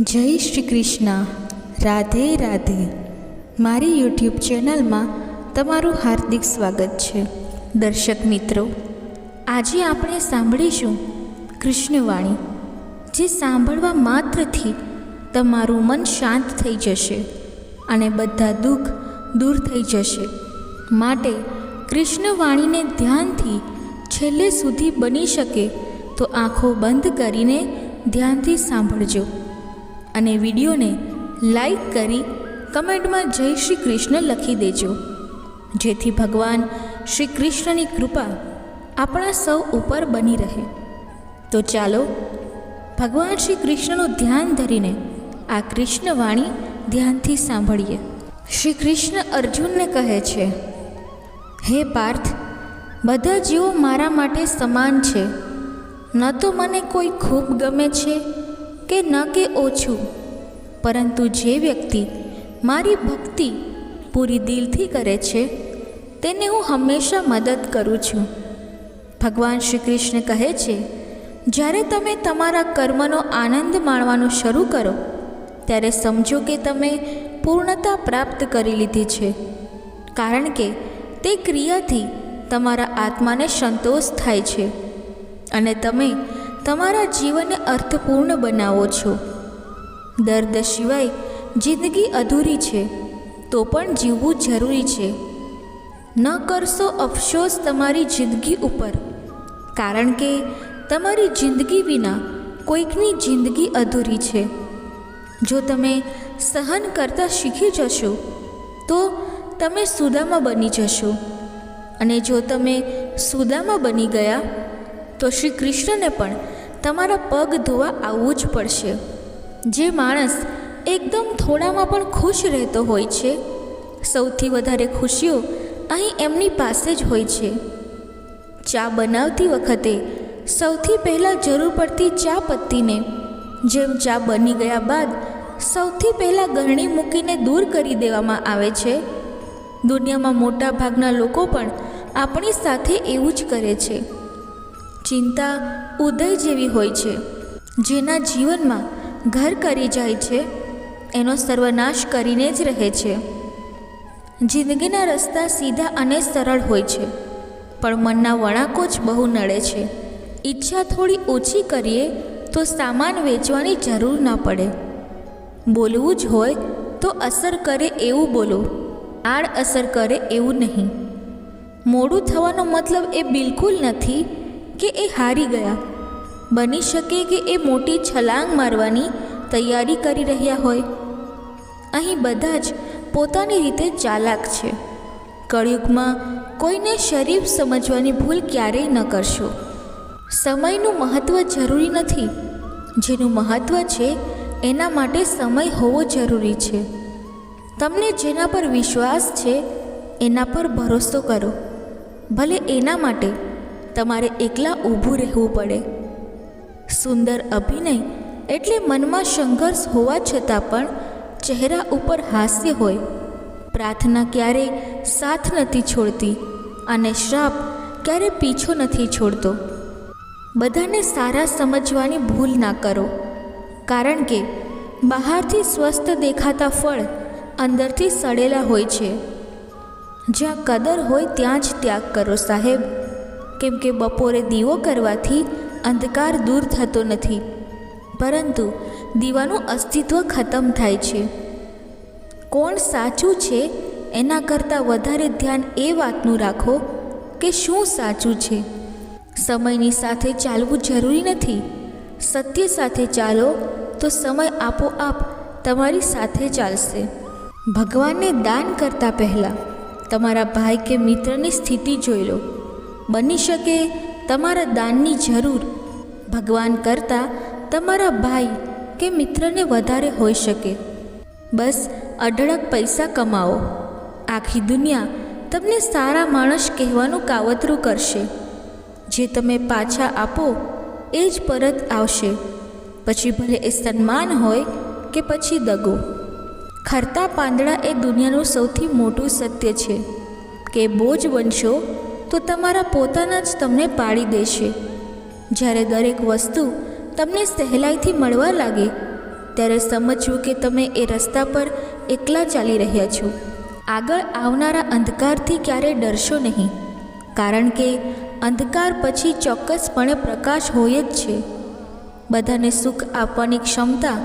જય શ્રી કૃષ્ણ. રાધે રાધે. મારી યુટ્યુબ ચેનલમાં તમારું હાર્દિક સ્વાગત છે. દર્શક મિત્રો, આજે આપણે સાંભળીશું કૃષ્ણવાણી, જે સાંભળવા માત્રથી તમારું મન શાંત થઈ જશે અને બધા દુઃખ દૂર થઈ જશે. માટે કૃષ્ણવાણીને ધ્યાનથી છેલ્લે સુધી બની શકે તો આંખો બંધ કરીને ધ્યાનથી સાંભળજો. અને વિડીયોને લાઈક કરી કમેન્ટમાં જય શ્રી કૃષ્ણ લખી દેજો. જેથી ભગવાન શ્રી કૃષ્ણની કૃપા આપણા સૌ ઉપર બની રહે. તો ચાલો, ભગવાન શ્રી કૃષ્ણનું ધ્યાન ધરીને આ કૃષ્ણ વાણી ધ્યાનથી સાંભળીએ. શ્રી કૃષ્ણ અર્જુનને કહે છે, હે પાર્થ, બધા જીવો મારા માટે સમાન છે. ન તો મને કોઈ ખૂબ ગમે છે? કે ન કે ઓછું. પરંતુ જે વ્યક્તિ મારી ભક્તિ પૂરી દિલથી કરે છે, તેને હું હંમેશા મદદ કરું છું. ભગવાન શ્રી કૃષ્ણ કહે છે, જ્યારે તમે તમારા કર્મનો આનંદ માણવાનું શરૂ કરો, ત્યારે સમજો કે તમે પૂર્ણતા પ્રાપ્ત કરી લીધી છે. કારણ કે તે ક્રિયાથી તમારા આત્માને સંતોષ થાય છે. અને તમે તમારા જીવનને અર્થપૂર્ણ બનાવો છો. દર્દ સિવાય જિંદગી અધૂરી છે, તો પણ જીવવું જરૂરી છે. ન કરશો અફસોસ તમારી જિંદગી ઉપર, કારણ કે તમારી જિંદગી વિના કોઈકની જિંદગી અધૂરી છે. જો તમે સહન કરતાં શીખી જશો, તો તમે સુદામાં બની જશો. અને જો તમે સુદામાં બની ગયા તો શ્રી કૃષ્ણને પણ તમારા પગ ધોવા આવવું જ પડશે. જે માણસ એકદમ થોડામાં પણ ખુશ રહેતો હોય છે, સૌથી વધારે ખુશીઓ અહીં એમની પાસે જ હોય છે. ચા બનાવતી વખતે સૌથી પહેલાં જરૂર પડતી ચા પત્તીને, જેમ ચા બની ગયા બાદ સૌથી પહેલાં ગરણી મૂકીને દૂર કરી દેવામાં આવે છે. દુનિયામાં મોટા ભાગના લોકો પણ આપણી સાથે એવું જ કરે છે. ચિંતા ઉદય જેવી હોય છે, જેના જીવનમાં ઘર કરી જાય છે, એનો સર્વનાશ કરીને જ રહે છે. જિંદગીના રસ્તા સીધા અને સરળ હોય છે, પણ મનના વળાંકો જ બહુ નડે છે. ઈચ્છા થોડી ઓછી કરીએ તો સામાન વેચવાની જરૂર ના પડે. બોલવું જ હોય તો અસર કરે એવું બોલો, આડ અસર કરે એવું નહીં. મોડું થવાનો મતલબ એ બિલકુલ નથી કે એ હારી ગયા. બની શકે કે એ મોટી છલાંગ મારવાની તૈયારી કરી રહ્યા હોય. અહીં બધા જ પોતાની રીતે ચાલાક છે. કળિયુગમાં કોઈને શરીફ સમજવાની ભૂલ ક્યારેય ન કરશો. સમયનું મહત્ત્વ જરૂરી નથી. જેનું મહત્ત્વ છે એના માટે સમય હોવો જરૂરી છે. તમને જેના પર વિશ્વાસ છે, એના પર ભરોસો કરો. ભલે એના માટે તમારે એકલા ઊભું રહેવું પડે. સુંદર અભિનય એટલે મનમાં સંઘર્ષ હોવા છતાં પણ ચહેરા ઉપર હાસ્ય હોય. પ્રાર્થના ક્યારેય સાથ નથી છોડતી અને શ્રાપ ક્યારે પીછો નથી છોડતો. બધાને સારા સમજવાની ભૂલ ના કરો. કારણ કે બહારથી સ્વસ્થ દેખાતા ફળ અંદરથી સડેલા હોય છે. જ્યાં કદર હોય ત્યાં જ ત્યાગ કરો સાહેબ. કેમ કે બપોરે દીવો કરવાથી અંધકાર દૂર થતો નથી. પરંતુ દીવાનું અસ્તિત્વ ખતમ થાય છે. કોણ સાચું છે એના કરતાં વધારે ધ્યાન એ વાતનું રાખો કે શું સાચું છે. સમયની સાથે ચાલવું જરૂરી નથી. સત્ય સાથે ચાલો તો સમય આપોઆપ તમારી સાથે ચાલશે. ભગવાનને દાન કરતાં પહેલાં તમારા ભાઈ કે મિત્રની સ્થિતિ જોઈ લો. બની શકે તમારા દાનની જરૂર. ભગવાન કરતાં તમારા ભાઈ કે મિત્રને વધારે હોઈ શકે. બસ અઢળક પૈસા કમાવો. આખી દુનિયા તમને સારા માણસ કહેવાનું કાવતરું કરશે. જે તમે પાછા આપો એ જ પરત આવશે. પછી ભલે એ સન્માન હોય કે પછી દગો. ખરતા પાંદડા એ દુનિયાનું સૌથી મોટું સત્ય છે. કે બોજ બનશો તો તમારા પોતાના જ તમને પાડી દેશે. જ્યારે દરેક વસ્તુ તમને સહેલાઈથી મળવા લાગે, ત્યારે સમજવું કે તમે એ રસ્તા પર એકલા ચાલી રહ્યા છો. આગળ આવનારા અંધકારથી ક્યારેય ડરશો નહીં. કારણ કે અંધકાર પછી ચોક્કસપણે પ્રકાશ હોય જ છે. બધાને સુખ આપવાની ક્ષમતા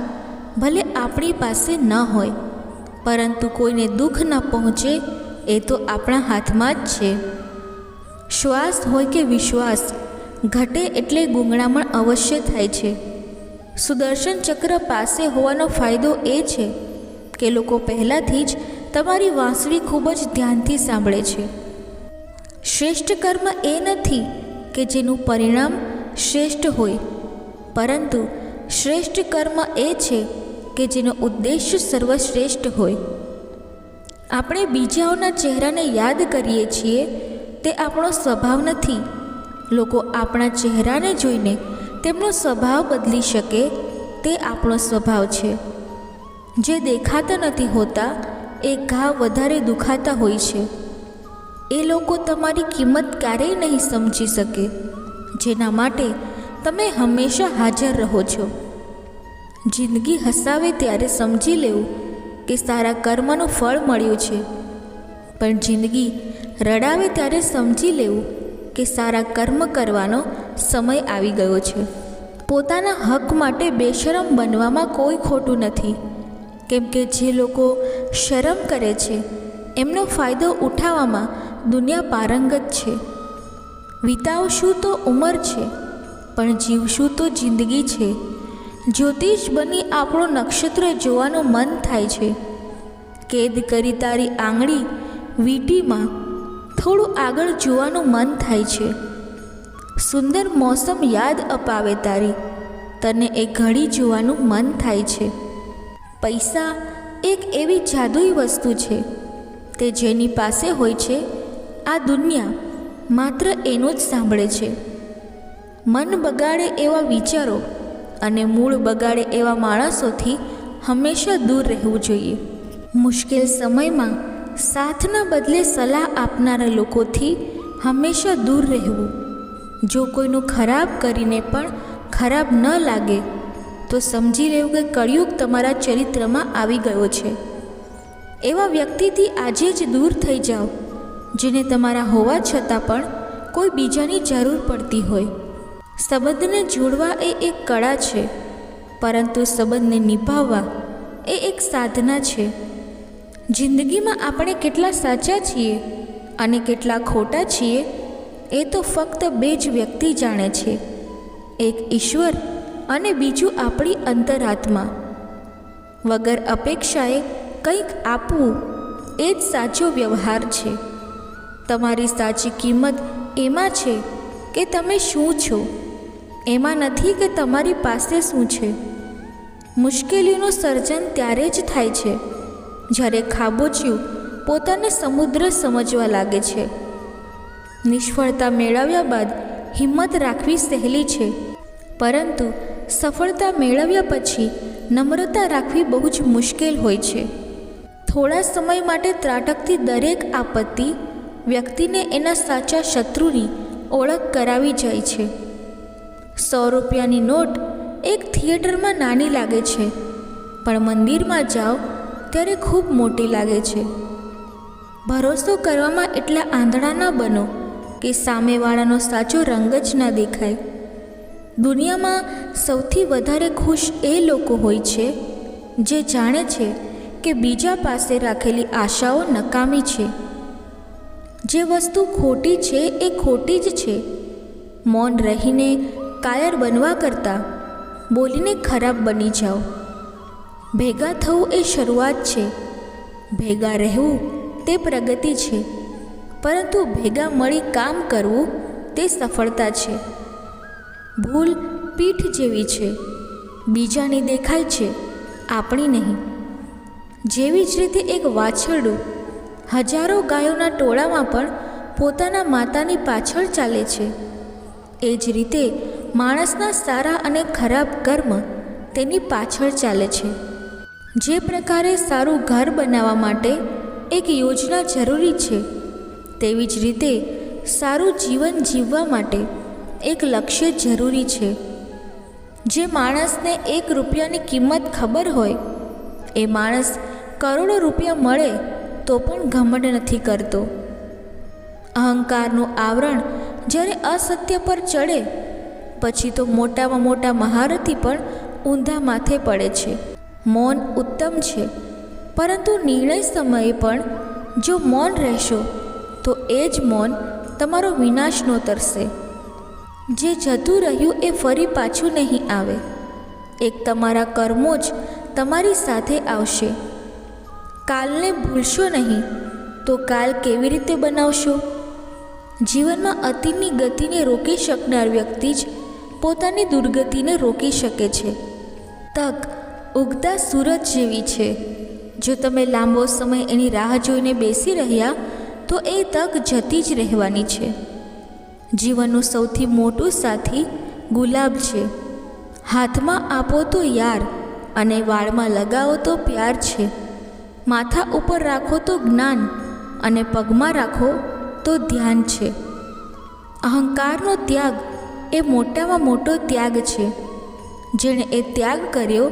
ભલે આપણી પાસે ન હોય, પરંતુ કોઈને દુઃખ ન પહોંચે, એ તો આપણા હાથમાં જ છે. શ્વાસ હોય કે વિશ્વાસ, ઘટે એટલે ગૂંગણામણ અવશ્ય થાય છે. સુદર્શન ચક્ર પાસે હોવાનો ફાયદો એ છે કે લોકો પહેલાંથી જ તમારી વાંસળી ખૂબ જ ધ્યાનથી સાંભળે છે. શ્રેષ્ઠ કર્મ એ નથી કે જેનું પરિણામ શ્રેષ્ઠ હોય, પરંતુ શ્રેષ્ઠ કર્મ એ છે કે જેનો ઉદ્દેશ સર્વશ્રેષ્ઠ હોય. આપણે બીજાઓના ચહેરાને યાદ કરીએ છીએ તે આપણો સ્વભાવ નથી. લોકો આપણા ચહેરાને જોઈને તેમનો સ્વભાવ બદલી શકે તે આપણો સ્વભાવ છે. જે દેખાતા નથી હોતા, એ ઘા વધારે દુખાતા હોય છે. એ લોકો તમારી કિંમત ક્યારેય નહીં સમજી શકે, જેના માટે તમે હંમેશા હાજર રહો છો. જિંદગી હસાવે ત્યારે સમજી લેવું કે સારા કર્મનું ફળ મળ્યું છે. પણ જિંદગી રડાવે ત્યારે સમજી લેવું કે સારા કર્મ કરવાનો સમય આવી ગયો છે. પોતાના હક માટે બેશરમ બનવામાં કોઈ ખોટું નથી. કેમ કે જે લોકો શરમ કરે છે, એમનો ફાયદો ઉઠાવવામાં દુનિયા પારંગત છે. વિતાવશું તો ઉંમર છે, પણ જીવશું તો જિંદગી છે. જ્યોતિષ બની આપણો નક્ષત્ર જોવાનું મન થાય છે. કેદ કરી તારી આંગળી વીટીમાં થોડું આગળ જોવાનું મન થાય છે. સુંદર મોસમ યાદ અપાવે તારી. તને એ ઘડી જોવાનું મન થાય છે. પૈસા એક એવી જાદુઈ વસ્તુ છે. તે જેની પાસે હોય છે. આ દુનિયા માત્ર એનું જ સાંભળે છે. મન બગાડે એવા વિચારો અને મૂળ બગાડે એવા માણસોથી હંમેશા દૂર રહેવું જોઈએ. મુશ્કેલ સમયમાં સાથના બદલે સલાહ આપનારા લોકોથી હંમેશા દૂર રહેવું. જો કોઈનું ખરાબ કરીને પણ ખરાબ ન લાગે, તો સમજી લેવું કે કળિયુગ તમારા ચરિત્રમાં આવી ગયો છે. એવા વ્યક્તિથી આજે જ દૂર થઈ જાઓ, જેને તમારા હોવા છતાં પણ કોઈ બીજાની જરૂર પડતી હોય. સંબંધને જોડવા એ એક કળા છે, પરંતુ સંબંધને નિભાવવા એ એક સાધના છે. જિંદગીમાં આપણે કેટલા સાચા છીએ અને કેટલા ખોટા છીએ, એ તો ફક્ત બે જ વ્યક્તિ જાણે છે. એક ઈશ્વર અને બીજું આપણી અંતરાત્મા. વગર અપેક્ષાએ કંઈક આપવું એ જ સાચો વ્યવહાર છે. તમારી સાચી કિંમત એમાં છે કે તમે શું છો? એમાં નથી કે તમારી પાસે શું છે? મુશ્કેલીનું સર્જન ત્યારે જ થાય છે. જ્યારે ખાબોચિયું પોતાને સમુદ્ર સમજવા લાગે છે. નિષ્ફળતા મેળવ્યા બાદ હિંમત રાખવી સહેલી છે. પરંતુ સફળતા મેળવ્યા પછી નમ્રતા રાખવી બહુ જ મુશ્કેલ હોય છે. થોડા સમય માટે ત્રાટકતી દરેક આપત્તિ વ્યક્તિને એના સાચા શત્રુની ઓળખ કરાવી જાય છે. સો રૂપિયાની નોટ એક થિયેટરમાં નાની લાગે છે. પણ મંદિરમાં જાઓ ત્યારે ખૂબ મોટી લાગે છે. ભરોસો કરવામાં એટલા આંધળા ન બનો કે સામેવાળાનો સાચો રંગ જ ના દેખાય. દુનિયામાં સૌથી વધારે ખુશ એ લોકો હોય છે, જે જાણે છે કે બીજા પાસે રાખેલી આશાઓ નકામી છે. જે વસ્તુ ખોટી છે એ ખોટી જ છે. મૌન રહીને કાયર બનવા કરતાં બોલીને ખરાબ બની જાઓ. ભેગા થવું એ શરૂઆત છે. ભેગા રહેવું તે પ્રગતિ છે. પરંતુ ભેગા મળી કામ કરવું તે સફળતા છે. ભૂલ પીઠ જેવી છે. બીજાની દેખાય છે, આપણી નહીં. જેવી જ રીતે એક વાછરડું હજારો ગાયોના ટોળામાં પણ પોતાના માતાની પાછળ ચાલે છે. એ જ રીતે માણસના સારા અને ખરાબ કર્મ તેની પાછળ ચાલે છે. જે પ્રકારે સારું ઘર બનાવવા માટે એક યોજના જરૂરી છે, તેવી જ રીતે સારું જીવન જીવવા માટે એક લક્ષ્ય જરૂરી છે. જે માણસને એક રૂપિયાની કિંમત ખબર હોય, એ માણસ કરોડો રૂપિયા મળે તો પણ ઘમંડ નથી કરતો. અહંકારનું આવરણ જ્યારે અસત્ય પર ચડે, પછી તો મોટામાં મોટા મહારથી પણ ઊંધા માથે પડે છે. મૌન ઉત્તમ છે. પરંતુ નિર્ણય સમયે પણ જો મૌન રહેશો, તો એ જ મૌન તમારો વિનાશ નોતરશે જે જતું રહ્યું એ ફરી પાછું નહીં આવે. એક તમારા કર્મો જ તમારી સાથે આવશે. કાલને ભૂલશો નહીં, તો કાલ કેવી રીતે બનાવશો? જીવનમાં અતિની ગતિને રોકી શકનાર વ્યક્તિ જ પોતાની દુર્ગતિને રોકી શકે છે. તક ઉગતા સૂરજ જેવી છે. જો તમે લાંબો સમય એની રાહ જોઈને બેસી રહ્યા, તો એ તક જતી જ રહેવાની છે. જીવનનું સૌથી મોટું સાથી ગુલાબ છે. હાથમાં આપો તો યાર અને વાળમાં લગાવો તો પ્યાર છે. માથા ઉપર રાખો તો જ્ઞાન અને પગમાં રાખો તો ધ્યાન છે. અહંકારનો ત્યાગ એ મોટામાં મોટો ત્યાગ છે. જેણે એ ત્યાગ કર્યો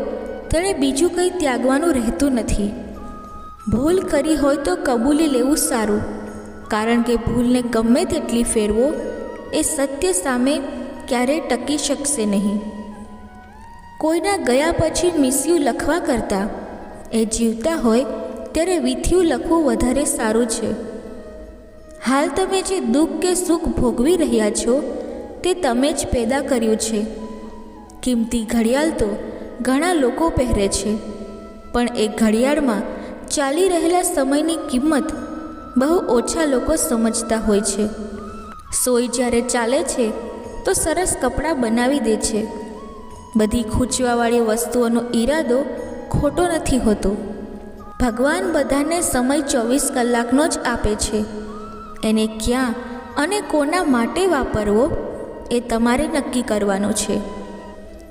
તેણે બીજું કંઈ ત્યાગવાનું રહેતું નથી. ભૂલ કરી હોય તો કબૂલી લેવું સારું. કારણ કે ભૂલને ગમે તેટલી ફેરવો, એ સત્ય સામે ક્યારેય ટકી શકશે નહીં. કોઈના ગયા પછી મિસ્યું લખવા કરતાં, એ જીવતા હોય ત્યારે વિથિયું લખવું વધારે સારું છે. હાલ તમે જે દુઃખ કે સુખ ભોગવી રહ્યા છો, તે તમે જ પેદા કર્યું છે. કિંમતી ઘડિયાળ તો ઘણા લોકો પહેરે છે. પણ એ ઘડિયાળમાં ચાલી રહેલા સમયની કિંમત બહુ ઓછા લોકો સમજતા હોય છે. સોય જ્યારે ચાલે છે, તો સરસ કપડાં બનાવી દે છે. બધી ખૂંચવાવાળી વસ્તુઓનો ઈરાદો ખોટો નથી હોતો. ભગવાન બધાને સમય ચોવીસ કલાકનો જ આપે છે. એને ક્યાં અને કોના માટે વાપરવો, એ તમારે નક્કી કરવાનું છે.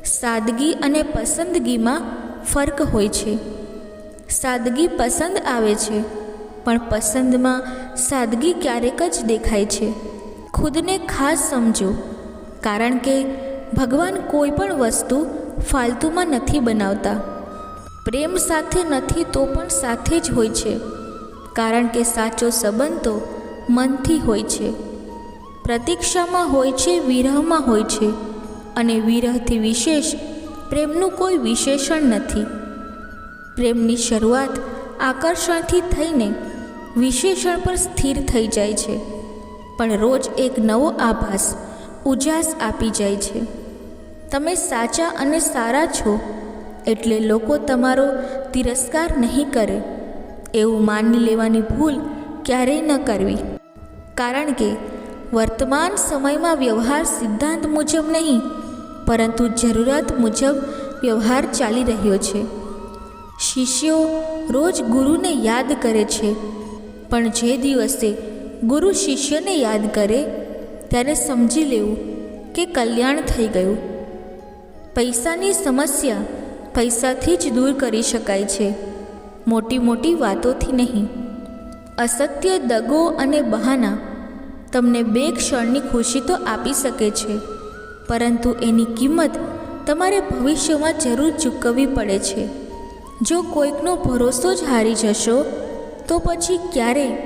સાદગી અને પસંદગીમાં ફર્ક હોય છે. સાદગી પસંદ આવે છે, પણ પસંદમાં સાદગી ક્યારેક જ દેખાય છે. ખુદને ખાસ સમજો, કારણ કે ભગવાન કોઈ પણ વસ્તુ ફાલતુમાં નથી બનાવતા. પ્રેમ સાથે નથી તો પણ સાથે જ હોય છે, કારણ કે સાચો સંબંધ તો મનથી હોય છે. પ્રતીક્ષામાં હોય છે, વિરહમાં હોય છે. અને વિરહથી વિશેષ પ્રેમનું કોઈ વિશેષણ નથી. પ્રેમની શરૂઆત આકર્ષણથી થઈને વિશેષણ પર સ્થિર થઈ જાય છે, પણ રોજ એક નવો આભાસ, ઉજાસ આપી જાય છે. તમે સાચા અને સારા છો, એટલે લોકો તમારો તિરસ્કાર નહીં કરે. એવું માની લેવાની ભૂલ ક્યારેય ન કરવી. કારણ કે વર્તમાન સમયમાં વ્યવહાર સિદ્ધાંત મુજબ નહીં પરંતુ જરૂરિયાત મુજબ વ્યવહાર ચાલી રહ્યો છે. શિષ્યો રોજ ગુરુને યાદ કરે છે, પણ જે દિવસે ગુરુ શિષ્યને યાદ કરે, ત્યારે સમજી લેવું કે કલ્યાણ થઈ ગયું. પૈસાની સમસ્યા પૈસાથી જ દૂર કરી શકાય છે મોટી મોટી વાતોથી નહીં. અસત્ય દગો અને બહાના તમને બે ક્ષણની ખુશી તો આપી શકે છે. પરંતુ એની કિંમત તમારે ભવિષ્યમાં જરૂર ચૂકવવી પડે છે. જો કોઈકનો ભરોસો જ હારી જશો, તો પછી ક્યારેય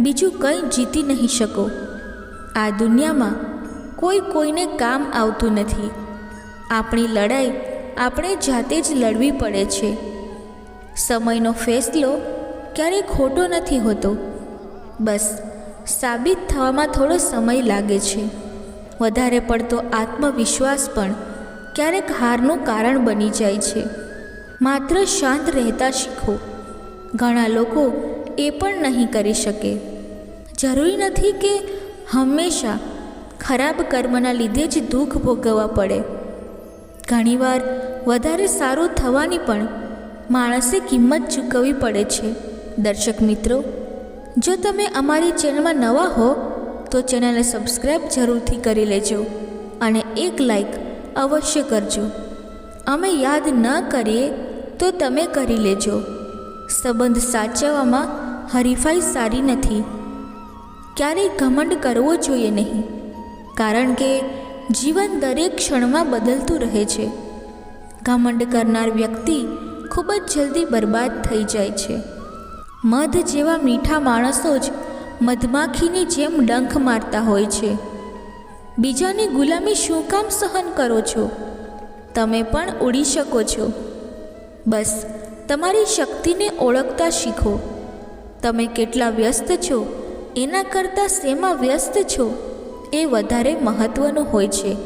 બીજું કંઈ જીતી નહીં શકો. આ દુનિયામાં કોઈ કોઈને કામ આવતું નથી. આપણી લડાઈ આપણે જાતે જ લડવી પડે છે. સમયનો ફેસલો ક્યારેય ખોટો નથી હોતો. બસ સાબિત થવામાં થોડો સમય લાગે છે. વધારે પડતો આત્મવિશ્વાસ પણ ક્યારેક હારનું કારણ બની જાય છે. માત્ર શાંત રહેતા શીખો. ઘણા લોકો એ પણ નહીં કરી શકે. જરૂરી નથી કે હંમેશા ખરાબ કર્મના લીધે જ દુઃખ ભોગવવા પડે. ઘણીવાર વધારે સારું થવાની પણ માણસે કિંમત ચૂકવવી પડે છે. દર્શક મિત્રો, જો તમે અમારી ચેનલમાં નવા હો તો ચેનલને સબસ્ક્રાઈબ જરૂરથી કરી લેજો અને એક લાઈક અવશ્ય કરજો. અમે યાદ ન કરીએ તો તમે કરી લેજો. સંબંધ સાચવવામાં હરીફાઈ સારી નથી. ક્યારેય ઘમંડ કરવો જોઈએ નહીં, કારણ કે જીવન દરેક ક્ષણમાં બદલતું રહે છે. ઘમંડ કરનાર વ્યક્તિ ખૂબ જ જલ્દી બરબાદ થઈ જાય છે. મધ જેવા મીઠા માણસો જ મધમાખીની જેમ ડંખ મારતા હોય છે. બીજાની ગુલામી શું કામ સહન કરો છો? તમે પણ ઉડી શકો છો. બસ, તમારી શક્તિને ઓળખતા શીખો. તમે કેટલા વ્યસ્ત છો? એના કરતાં શેમાં વ્યસ્ત છો? એ વધારે મહત્ત્વનું હોય છે.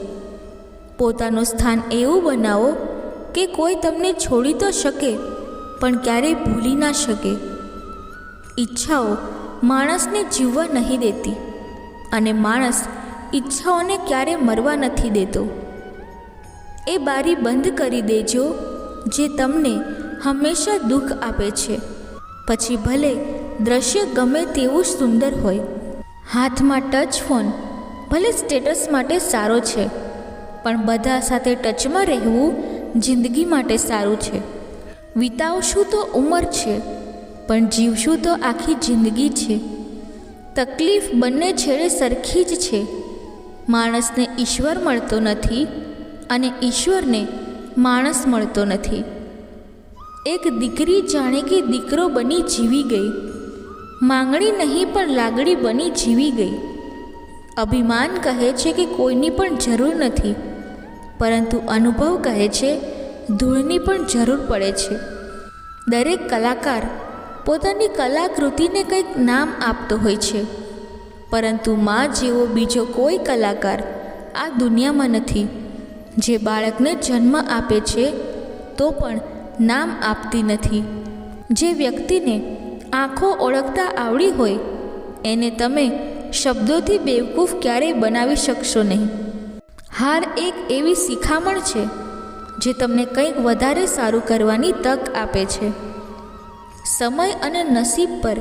પોતાનું સ્થાન એવું બનાવો કે કોઈ તમને છોડી તો શકે, પણ ક્યારેય ભૂલી ના શકે. ઈચ્છાઓ માણસને જીવવા નહીં દેતી અને માણસ ઈચ્છાઓને ક્યારે મરવા નથી દેતો. એ બારી બંધ કરી દેજો જે તમને હંમેશા દુઃખ આપે છે. પછી ભલે દ્રશ્ય ગમે તેવું સુંદર હોય, હાથમાં ટચ ફોન ભલે સ્ટેટસ માટે સારો છે, પણ બધા સાથે ટચમાં રહેવું જિંદગી માટે સારું છે. વિતાવશું તો ઉંમર છે. પણ જીવશું તો આખી જિંદગી છે. તકલીફ બંને છેડે સરખી જ છે. માણસને ઈશ્વર મળતો નથી અને ઈશ્વરને માણસ મળતો નથી. એક દીકરી જાણે કે દીકરો બની જીવી ગઈ. માંગણી નહીં પણ લાગણી બની જીવી ગઈ. અભિમાન કહે છે કે કોઈની પણ જરૂર નથી. પરંતુ અનુભવ કહે છે, ધૂળની પણ જરૂર પડે છે. દરેક કલાકાર પોતાની કલાકૃતિને કંઈક નામ આપતો હોય છે. પરંતુ માં જેવો બીજો કોઈ કલાકાર આ દુનિયામાં નથી. જે બાળકને જન્મ આપે છે, તો પણ નામ આપતી નથી. જે વ્યક્તિને આંખો ઓળખતા આવડી હોય, એને તમે શબ્દોથી બેવકૂફ ક્યારેય બનાવી શકશો નહીં. હાર એક એવી શિખામણ છે, જે તમને કંઈક વધારે સારું કરવાની તક આપે છે. સમય અને નસીબ પર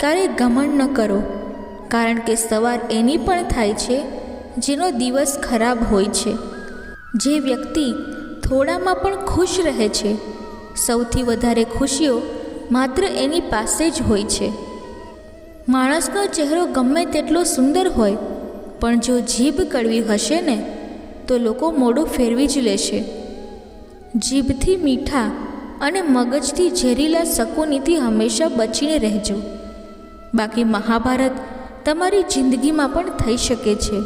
ક્યારેય ઘમંડ ન કરો, કારણ કે સવાર એની પણ થાય છે, જેનો દિવસ ખરાબ હોય છે. જે વ્યક્તિ થોડામાં પણ ખુશ રહે છે, સૌથી વધારે ખુશીઓ માત્ર એની પાસે જ હોય છે. માણસનો ચહેરો ગમે તેટલો સુંદર હોય, પણ જો જીભ કડવી હશે ને, તો લોકો મોઢું ફેરવી જ લેશે. જીભથી મીઠા અને મગજથી ઝેરીલા શકુનીથી હંમેશા બચીને રહેજો. બાકી મહાભારત તમારી જિંદગીમાં પણ થઈ શકે છે.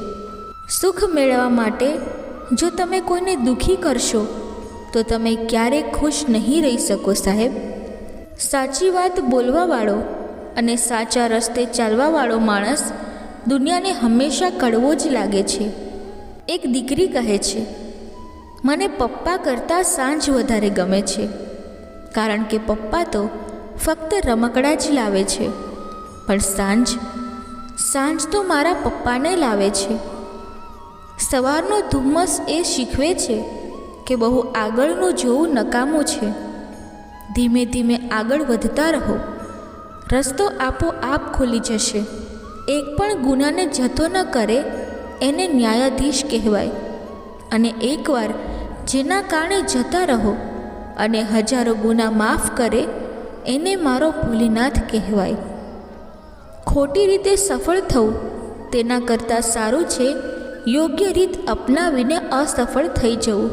સુખ મેળવવા માટે જો તમે કોઈને દુઃખી કરશો, તો તમે ક્યારેય ખુશ નહીં રહી શકો સાહેબ. સાચી વાત બોલવાવાળો અને સાચા રસ્તે ચાલવાવાળો માણસ દુનિયાને હંમેશા કડવો જ લાગે છે. એક દીકરી કહે છે, મને પપ્પા કરતાં સાંજ વધારે ગમે છે. કારણ કે પપ્પા તો ફક્ત રમકડા જ લાવે છે. પણ સાંજ સાંજ તો મારા પપ્પાને લાવે છે. સવારનો ધુમ્મસ એ શીખવે છે કે બહુ આગળનું જોવું નકામું છે. ધીમે ધીમે આગળ વધતા રહો. રસ્તો આપોઆપ ખુલી જશે. એક પણ ગુનાને જતો ન કરે એને ન્યાયાધીશ કહેવાય. અને એકવાર જેના કારણે જતા રહો અને હજારો ગુના માફ કરે, એને મારો ભોલેનાથ કહેવાય. ખોટી રીતે સફળ થવું તેના કરતાં સારું છે, યોગ્ય રીત અપનાવીને અસફળ થઈ જવું.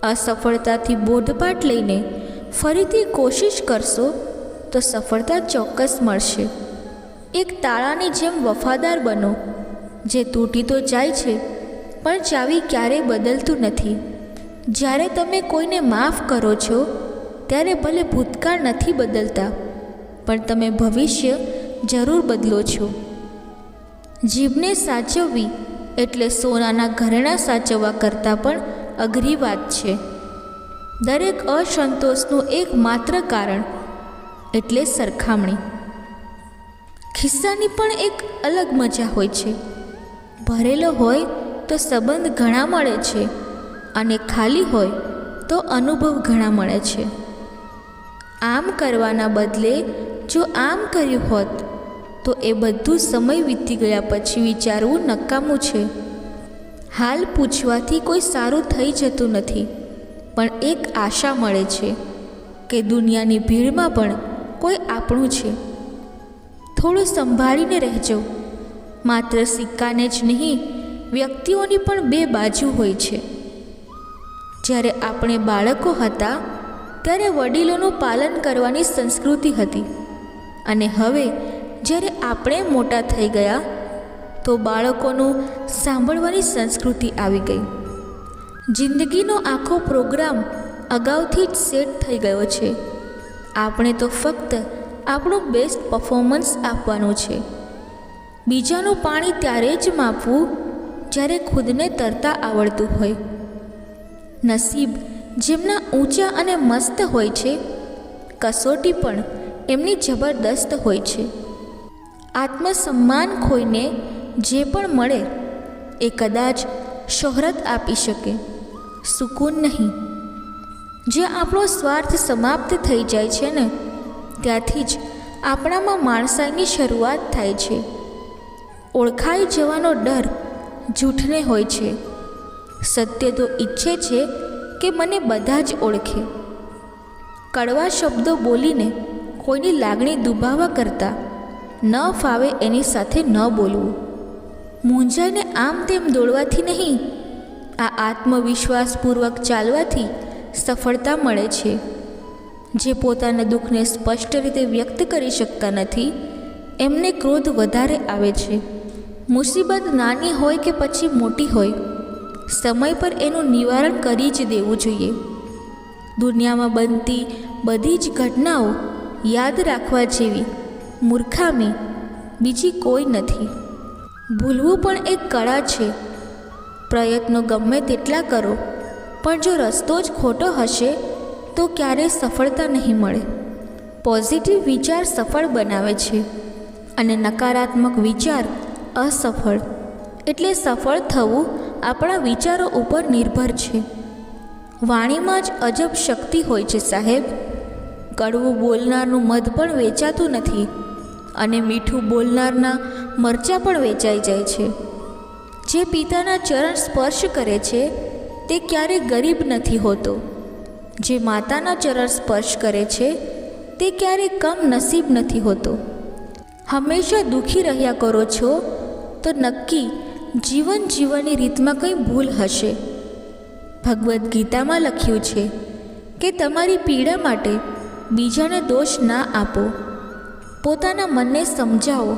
અસફળતાથી બોધપાઠ લઈને ફરીથી કોશિશ કરશો તો સફળતા ચોક્કસ મળશે. એક તાળાની જેમ વફાદાર બનો. જે તૂટી તો જાય છે, પણ ચાવી ક્યારેય બદલતું નથી. જ્યારે તમે કોઈને માફ કરો છો, ત્યારે ભલે ભૂતકાળ નથી બદલતા, પણ તમે ભવિષ્ય જરૂર બદલો છો. જીભને સાચવવી એટલે સોનાના ઘરેણાં સાચવવા કરતાં પણ અઘરી વાત છે. દરેક અસંતોષનું એકમાત્ર કારણ એટલે સરખામણી. ખિસ્સાની પણ એક અલગ મજા હોય છે. ભરેલો હોય તો સંબંધ ઘણા મળે છે. અને ખાલી હોય તો અનુભવ ઘણા મળે છે. આમ કરવાના બદલે જો આમ કર્યું હોત, તો એ બધું સમય વીતી ગયા પછી વિચારવું નકામું છે. હાલ પૂછવાથી કોઈ સારું થઈ જતું નથી, પણ એક આશા મળે છે કે દુનિયાની ભીડમાં પણ કોઈ આપણું છે. થોડું સંભાળીને રહેજો. માત્ર સિક્કાને જ નહીં, વ્યક્તિઓની પણ બે બાજુ હોય છે. જ્યારે આપણે બાળકો હતા, ત્યારે વડીલોનું પાલન કરવાની સંસ્કૃતિ હતી. અને હવે, જ્યારે આપણે મોટા થઈ ગયા, તો બાળકોનું સાંભળવાની સંસ્કૃતિ આવી ગઈ. જિંદગીનો આખો પ્રોગ્રામ અગાઉથી જ સેટ થઈ ગયો છે. આપણે તો ફક્ત આપણું બેસ્ટ પરફોર્મન્સ આપવાનું છે. બીજાનું પાણી ત્યારે જ માપવું જ્યારે ખુદને તરતા આવડતું હોય. નસીબ જેમના ઊંચા અને મસ્ત હોય છે, કસોટી પણ એમની જબરદસ્ત હોય છે. આત્મસન્માન ખોઈને જે પણ મળે, એ કદાચ શોહરત આપી શકે. સુકૂન નહીં. જે આપણો સ્વાર્થ સમાપ્ત થઈ જાય છે ને, ત્યાંથી જ આપણામાં માણસાઈની શરૂઆત થાય છે. ઓળખાઈ જવાનો ડર જૂઠને હોય છે. સત્ય તો ઈચ્છે છે કે મને બધા જ ઓળખે. કડવા શબ્દો બોલીને કોઈની લાગણી દુભાવા કરતાં ન ફાવે એની સાથે ન બોલવું. મૂંઝાઈને આમ તેમ દોડવાથી નહીં, આ આત્મવિશ્વાસપૂર્વક ચાલવાથી સફળતા મળે છે. જે પોતાના દુઃખને સ્પષ્ટ રીતે વ્યક્ત કરી શકતા નથી, એમને ક્રોધ વધારે આવે છે. મુસીબત નાની હોય કે પછી મોટી હોય સમય પર એનું નિવારણ કરી જ દેવું જોઈએ. દુનિયામાં બનતી બધી જ ઘટનાઓ યાદ રાખવા જેવી મૂર્ખામી બીજી કોઈ નથી. ભૂલવું પણ એક કળા છે. પ્રયત્નો ગમે તેટલા કરો, પણ જો રસ્તો જ ખોટો હશે, તો ક્યારેય સફળતા નહીં મળે. પોઝિટિવ વિચાર સફળ બનાવે છે અને નકારાત્મક વિચાર અસફળ. એટલે સફળ થવું આપણા વિચારો ઉપર નિર્ભર છે. વાણીમાં જ અજબ શક્તિ હોય છે સાહેબ. કડવું બોલનારનું મધ પણ વેચાતું નથી અને મીઠું બોલનારના મરચાં પણ વેચાઈ જાય છે. જે પિતાના ચરણ સ્પર્શ કરે છે, તે ક્યારેય ગરીબ નથી હોતો. જે માતાના ચરણ સ્પર્શ કરે છે, તે ક્યારેય કમ નસીબ નથી હોતો. હંમેશા દુઃખી રહ્યા કરો છો, તો નક્કી જીવન જીવવાની રીતમાં કંઈ ભૂલ હશે? ભગવદ્ ગીતામાં લખ્યું છે કે તમારી પીડા માટે બીજાને દોષ ના આપો. પોતાના મનને સમજાવો.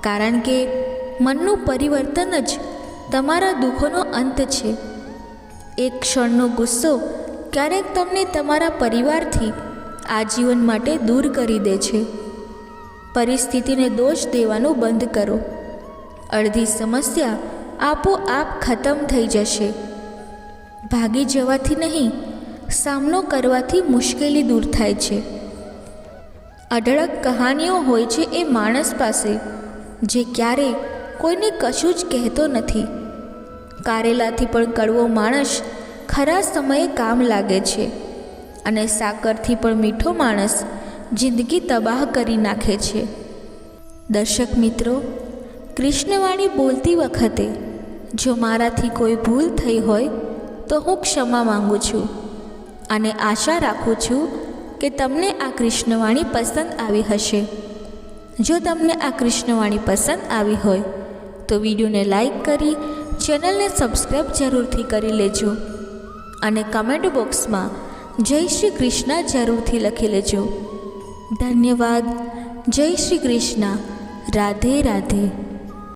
કારણ કે મનનું પરિવર્તન જ તમારા દુઃખોનો અંત છે. એક ક્ષણનો ગુસ્સો ક્યારેક તમને તમારા પરિવારથી આજીવન માટે દૂર કરી દે છે. પરિસ્થિતિને દોષ દેવાનું બંધ કરો. અડધી સમસ્યા આપોઆપ ખતમ થઈ જશે. ભાગી જવાથી નહીં, સામનો કરવાથી મુશ્કેલી દૂર થાય છે. અઢળક કહાનીઓ હોય છે એ માણસ પાસે, જે ક્યારેય કોઈને કશું જ કહેતો નથી. કારેલાથી પણ કડવો માણસ ખરા સમયે કામ લાગે છે અને સાકરથી પણ મીઠો માણસ જિંદગી તબાહ કરી નાખે છે. દર્શક મિત્રો કૃષ્ણવાણી બોલતી વખતે જો મારાથી કોઈ ભૂલ થઈ હોય તો હું ક્ષમા માંગુ છું અને આશા રાખું છું કે તમને આ કૃષ્ણવાણી પસંદ આવી હશે. જો તમને આ કૃષ્ણવાણી પસંદ આવી હોય તો વિડીયોને લાઈક કરી, ચેનલને સબસ્ક્રાઈબ જરૂરથી કરી લેજો અને કમેન્ટ બોક્સમાં જય શ્રી કૃષ્ણ જરૂરથી લખી લેજો. ધન્યવાદ. જય શ્રી કૃષ્ણ. રાધે રાધે.